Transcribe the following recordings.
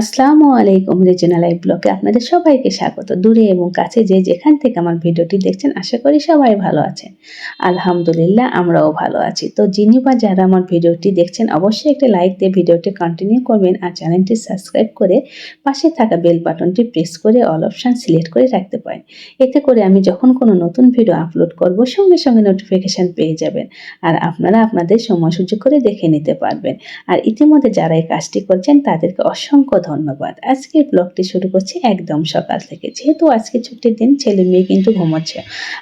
আসসালামু আলাইকুম regional live ব্লগে আপনাদের সবাইকে স্বাগত। দূরে এবং কাছে যে যেখান থেকে আমার ভিডিওটি দেখছেন, আশা করি সবাই ভালো আছেন। আলহামদুলিল্লাহ, আমরাও ভালো আছি। তো যিনি বা যারা আমার ভিডিওটি দেখছেন, অবশ্যই একটা লাইক দিয়ে ভিডিওটি কন্টিনিউ করবেন আর চ্যানেলটি সাবস্ক্রাইব করে পাশে থাকা বেল বাটনটি প্রেস করে অল অপশান সিলেক্ট করে রাখতে পারেন। এতে করে আমি যখন কোনো নতুন ভিডিও আপলোড করব, সঙ্গে সঙ্গে নোটিফিকেশান পেয়ে যাবেন আর আপনারা আপনাদের সময় সুযোগ করে দেখে নিতে পারবেন। আর ইতিমধ্যে যারা এই কাজটি করছেন, তাদেরকে অসংখ্য ধন্যবাদ। আজকের ব্লগটি শুরু করছি একদম সকাল থেকে। যেহেতু আজকে ছুটির দিন, ছেলে মেয়ে কিন্তু ঘুমাচ্ছে।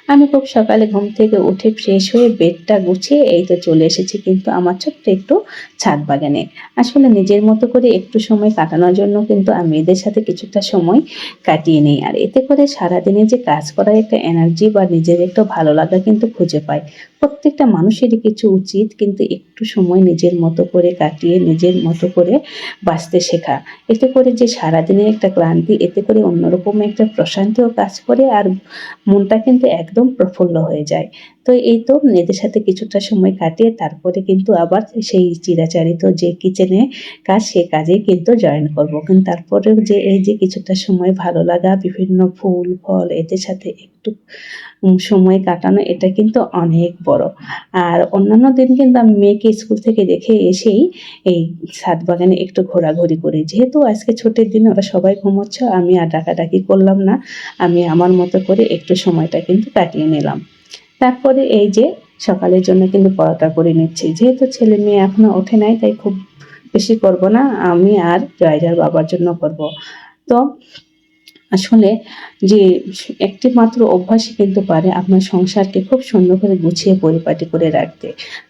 আমি খুব সকালে ঘুম থেকে উঠে ফ্রেশ হয়ে বেডটা গুছিয়ে এই তো চলে এসেছি কিন্তু আমার ছোট্ট একটু ছাদ বাগানে। আসলে নিজের মতো করে একটু সময় কাটানোর জন্য কিন্তু আমি এদের সাথে কিছুটা সময় কাটিয়ে নিই। আর এতে করে সারাদিনে যে কাজ করার একটা এনার্জি বা নিজের একটু ভালো লাগা কিন্তু খুঁজে পাই। প্রত্যেকটা মানুষেরই কিছু উচিত, কিন্তু একটু সময় নিজের মতো করে কাটিয়ে, নিজের মতো করে বাঁচতে শেখা। এতে করে যে সারাদিনের একটা ক্লান্তি, এতে করে অন্যরকম একটা প্রশান্তিও কাজ করে আর মনটা কিন্তু একদম প্রফুল্ল হয়ে যায়। তো এই তো এদের সাথে কিছুটা সময় কাটিয়ে তারপরে কিন্তু আবার সেই চিরাচারিত যে কিচেনে কাজ, সে কাজেই কিন্তু জয়েন করব। কিন্তু তারপরেও যে এই যে কিছুটা সময় ভালো লাগা, বিভিন্ন ফুল, ফল, এদের সাথে একটু সময় কাটানো, এটা কিন্তু অনেক বড়। আর অন্যান্য দিন কিন্তু আমি মেয়েকে স্কুল থেকে রেখে এসেই এই ছাদ বাগানে একটু ঘোরাঘুরি করি। যেহেতু আজকে ছুটির দিন ওরা সবাই ঘুমোচ্ছে, আমি আর ডাকাডাকি করলাম না। আমি আমার মতো করে একটু সময়টা কিন্তু কাটিয়ে নিলাম। তারপরে এই যে সকালের জন্য কিন্তু পরোটা করে নিচ্ছি। যেহেতু ছেলে মেয়ে এখনও ওঠে নাই, তাই খুব বেশি করব না। আমি আর জয়জার বাবার জন্য করব। তো আসলে যে একটি মাত্র অভ্যাসই কিন্তু পারে আপনার সংসারকে খুব সুন্দর করে গুছিয়ে পরিপাটি করে রাখতে।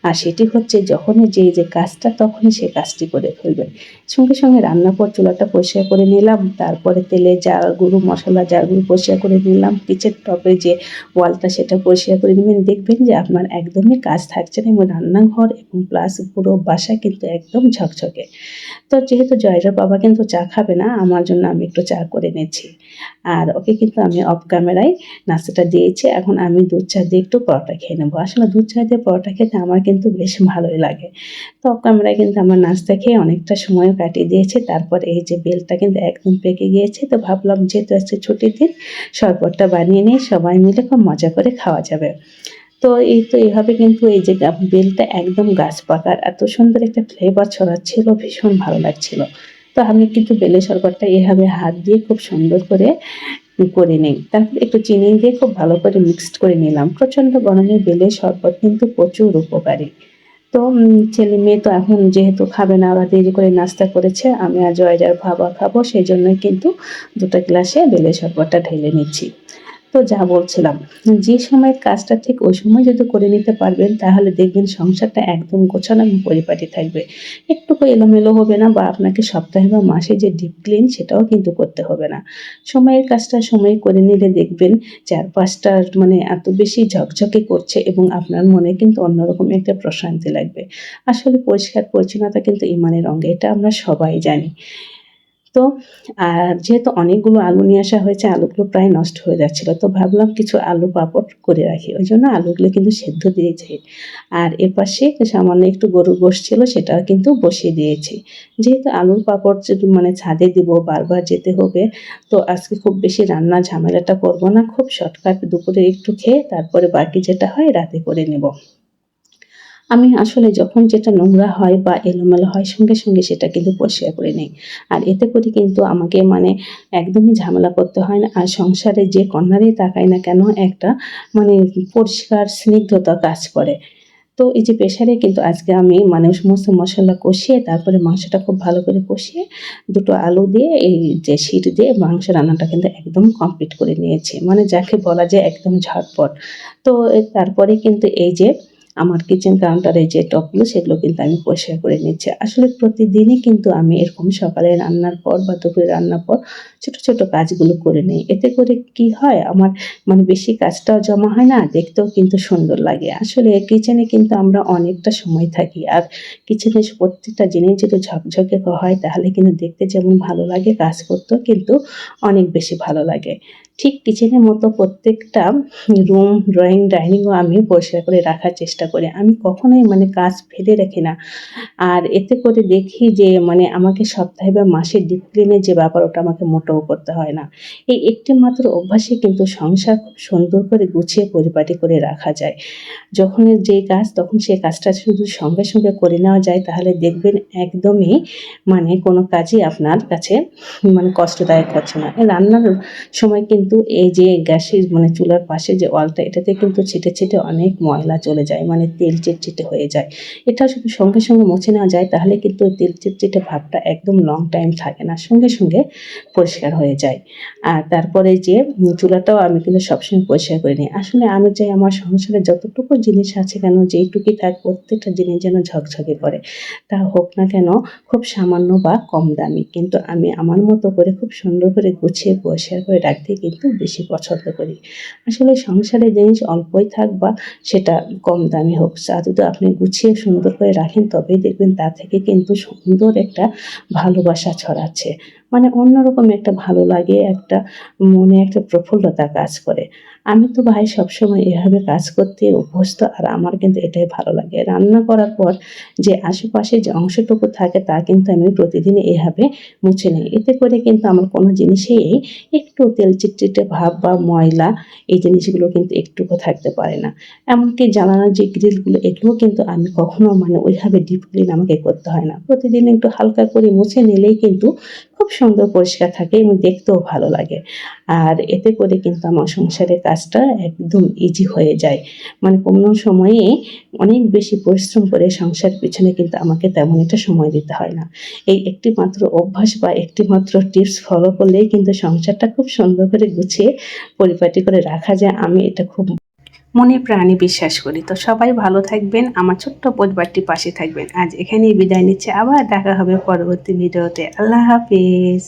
আর সেটি হচ্ছে যখনই যে যে কাজটা তখনই সে কাজটি করে ফেলবেন সঙ্গে সঙ্গে রান্নার পর চুলাটা পরিষ্কার করে নিলাম, তারপরে তেলে জাল গুঁড়ো মশলা জালগুলো পরিষ্কার করে নিলাম, কিচেন টপে যে ওয়ালটা সেটা পরিষ্কার করে নেবেন দেখবেন যে আপনার একদমই কাজ থাকছে না, এবং রান্নাঘর এবং প্লাস পুরো বাসা কিন্তু একদম ঝকঝকে। তো যেহেতু জয়রার বাবা কিন্তু চা খাবে না, আমার জন্য আমি একটু চা করে নিয়েছি আর ওকে কিন্তু আমি অফ ক্যামেরায় নাস্তাটা দিয়েছি। এখন আমি দুধ চা দিয়ে একটু পরোটা খেয়ে নেব। আসলে দুধ চা দিয়ে পরোটা খেতে আমার কিন্তু বেশ ভালোই লাগে। তো অফ ক্যামেরায় কিন্তু আমার নাস্তা খেয়ে অনেকটা সময় কাটিয়ে দিয়েছে। তারপর এই যে বেলটা কিন্তু একদম পেকে গিয়েছে। তো ভাবলাম যেহেতু আজকে ছুটির দিন, শরবতটা বানিয়ে নিয়ে সবাই মিলে খুব মজা করে খাওয়া যাবে। তো এই তো এইভাবে কিন্তু এই যে বেলটা একদম গাছ পাকার এত সুন্দর একটা ফ্লেভার ছড়াচ্ছিল, ভীষণ ভালো লাগছিল। তো আমি কিন্তু বেলে শরবতটা এভাবে হাত দিয়ে খুব সুন্দর করে করে নিই। তারপর একটু চিনি দিয়ে খুব ভালো করে মিক্সড করে নিলাম। প্রচণ্ড গরমে বেলে শরবত কিন্তু প্রচুর উপকারী। তো ছেলে মেয়ে তো এখন যেহেতু খাবে না, ওরা দেরি করে নাস্তা করেছে, আমি আর জয়জার ভাবা খাব, সেই জন্যই কিন্তু দুটো গ্লাসে বেলে শরবতটা ঢেলে নিচ্ছি। তো যা বলছিলাম। যে সময়ের কাজটা ঠিক ওই সময় যদি করে নিতে পারবেন, তাহলে দেখবেন সংসারটা একদম গোছানো এবং পরিপাটি থাকবে। একটুকু এলোমেলো হবে না বা আপনাকে সপ্তাহে বা মাসে যে ডিপ ক্লিন সেটাও কিন্তু করতে হবে না। সময়ের কাজটা সময় করে নিলে দেখবেন চারপাশটা মানে এত বেশি ঝকঝকে করছে এবং আপনার মনে কিন্তু অন্যরকম একটা প্রশান্তি লাগবে। আসলে পরিষ্কার পরিচ্ছন্নতা কিন্তু ইমানের অঙ্গে, এটা আমরা সবাই জানি। তো, আর যেহেতু অনেকগুলো আলু নিয়ে আসা হয়েছে, আলুগুলো প্রায় নষ্ট হয়ে যাচ্ছিল, তো ভাবলাম কিছু আলু পাপড় করে রাখি। ওই জন্য আলুগুলো কিন্তু সেদ্ধ দিয়েছি। আর এপাশে সামান্য একটু গরুর গোশ ছিল সেটাও কিন্তু বসিয়ে দিয়েছি। যেহেতু আলুর পাপড় মানে ছাদে দিব, বারবার যেতে হবে, তো আজকে খুব বেশি রান্না ঝামেলাটা করব না। খুব শর্টকাট দুপুরে একটু খেয়ে তারপরে বাকি যেটা হয়, রাতে করে নেব। আমি আসলে যখন যেটা নোংরা হয় বা এলোমেলো হয়, সঙ্গে সঙ্গে সেটা কিন্তু পরিষ্কার করে নিই। আর এতে করে কিন্তু আমাকে মানে একদমই ঝামেলা করতে হয় না। আর সংসারে যে কর্নারেই তাকাই না কেন, একটা মানে পরিষ্কার, স্নিগ্ধতা কাজ করে। তো এই যে প্রেশারে কিন্তু আজকে আমি মানে সমস্ত মশলা কষিয়ে, তারপরে মাংসটা খুব ভালো করে কষিয়ে, দুটো আলু দিয়ে, এই যে শিট দিয়ে মাংস রান্নাটা কিন্তু একদম কমপ্লিট করে নিয়েছি। মানে যাকে বলা যায় একদম ঝটপট। তো তারপরে কিন্তু এই যে আমার কিচেন কাউন্টারে যে টপগুলো, সেগুলো কিন্তু আমি পরিষ্কার করে নিচ্ছি। আসলে প্রতিদিনই কিন্তু আমি এরকম সকালে রান্নার পর বা দুপুরে রান্নার পর ছোট ছোট কাজগুলো করে নিই। এতে করে কি হয়, আমার মানে বেশি কাজটাও জমা হয় না, দেখতেও কিন্তু সুন্দর লাগে। আসলে কিচেনে কিন্তু আমরা অনেকটা সময় থাকি, আর কিচেনে প্রত্যেকটা জিনিস যদি ঝকঝকে হয়, তাহলে কিন্তু দেখতে যেমন ভালো লাগে, কাজ করতেও কিন্তু অনেক বেশি ভালো লাগে। ঠিক কিচেনের মতো প্রত্যেকটা রুম ড্রয়িং ডাইনিংও আমি পরিষ্কার করে রাখার চেষ্টা করি। আমি কখনোই মানে কাজ ফেলে রাখি না। আর এতে করে দেখি যে মানে আমাকে সপ্তাহে বা মাসে ডিপ্লিনের যে ব্যাপার, ওটা আমাকে মোটেও করতে হয় না। এই একটি মাত্র অভ্যাসে কিন্তু সংসার খুব সুন্দর করে গুছিয়ে পরিপাটি করে রাখা যায়। যখন যে কাজ, তখন সেই কাজটা শুধু সঙ্গে সঙ্গে করে নেওয়া যায়। তাহলে দেখবেন একদমই মানে কোনো কাজই আপনার কাছে মানে কষ্টদায়ক হচ্ছে না। রান্নার সময় কিন্তু এই যে গ্যাসের মানে চুলার পাশে যে ওয়ালটা এটাতে কিন্তু ছিটে ছিটে অনেক ময়লা চলে যায়। মানে তেল চিটচিটে হয়ে যায়। এটা শুধু সঙ্গে সঙ্গে মুছে নেওয়া যায়, তাহলে কিন্তু ওই তেল চিটচিটে ভাবটা একদম লং টাইম থাকে না, সঙ্গে সঙ্গে পরিষ্কার হয়ে যায়। আর তারপরে যে চুলাটাও আমি কিন্তু সবসময় পরিষ্কার করে নিই আসলে আমি চাই আমার সংসারে যতটুকু জিনিস আছে কেন, যেইটুকুই থাক, প্রত্যেকটা জিনিস যেন ঝকঝকে করে তা হোক না কেন, খুব সামান্য বা কম দামি। কিন্তু আমি আমার মতো করে খুব সুন্দর করে গুছিয়ে, পরিষ্কার করে রাখতে কিন্তু বেশি পছন্দ করি। আসলে সংসারে জিনিস অল্পই থাক বা সেটা কম দামি হোক চা যদি আপনি গুছিয়ে সুন্দর করে রাখেন, তবেই দেখবেন তা থেকে কিন্তু সুন্দর একটা ভালোবাসা ছড়াচ্ছে। মানে অন্যরকম একটা ভালো লাগে, একটা মনে একটা প্রফুল্লতা কাজ করে। আমি তো ভাই সবসময় এভাবে কাজ করতে অভ্যস্ত, আর আমার কিন্তু এটাই ভালো লাগে। রান্না করার পর যে আশেপাশে যে অংশটুকু থাকে তা কিন্তু আমি প্রতিদিন এভাবে মুছে নিই। এতে করে কিন্তু আমার কোনো জিনিসেই একটু তেল চিটচিটে ভাব বা ময়লা এই জিনিসগুলো কিন্তু একটুকু থাকতে পারে না। এমনকি জানালার যে গ্রিলগুলো, এগুলো কিন্তু আমি কখনো মানে ওইভাবে ডিপ ক্লিন আমাকে করতে হয় না। প্রতিদিন একটু হালকা করে মুছে নিলেই কিন্তু খুব সুন্দর পরিষ্কার থাকে এবং দেখতেও ভালো লাগে। আর এতে করে কিন্তু আমার সংসারের কাজটা একদম ইজি হয়ে যায়। মানে কোনো সময়ে অনেক বেশি পরিশ্রম করে সংসার পিছনে কিন্তু আমাকে তেমন একটা সময় দিতে হয় না। এই একটি মাত্র অভ্যাস বা একটি মাত্র টিপস ফলো করলেই কিন্তু সংসারটা খুব সুন্দর করে গুছিয়ে পরিপাটি করে রাখা যায়। আমি এটা খুব মনে প্রাণে বিশ্বাস করি। তো সবাই ভালো থাকবেন, আমার ছোট্ট পরিবারটি পাশে থাকবেন। আজ এখানেই বিদায় নিচ্ছে, আবার দেখা হবে পরবর্তী ভিডিওতে। আল্লাহ হাফিজ।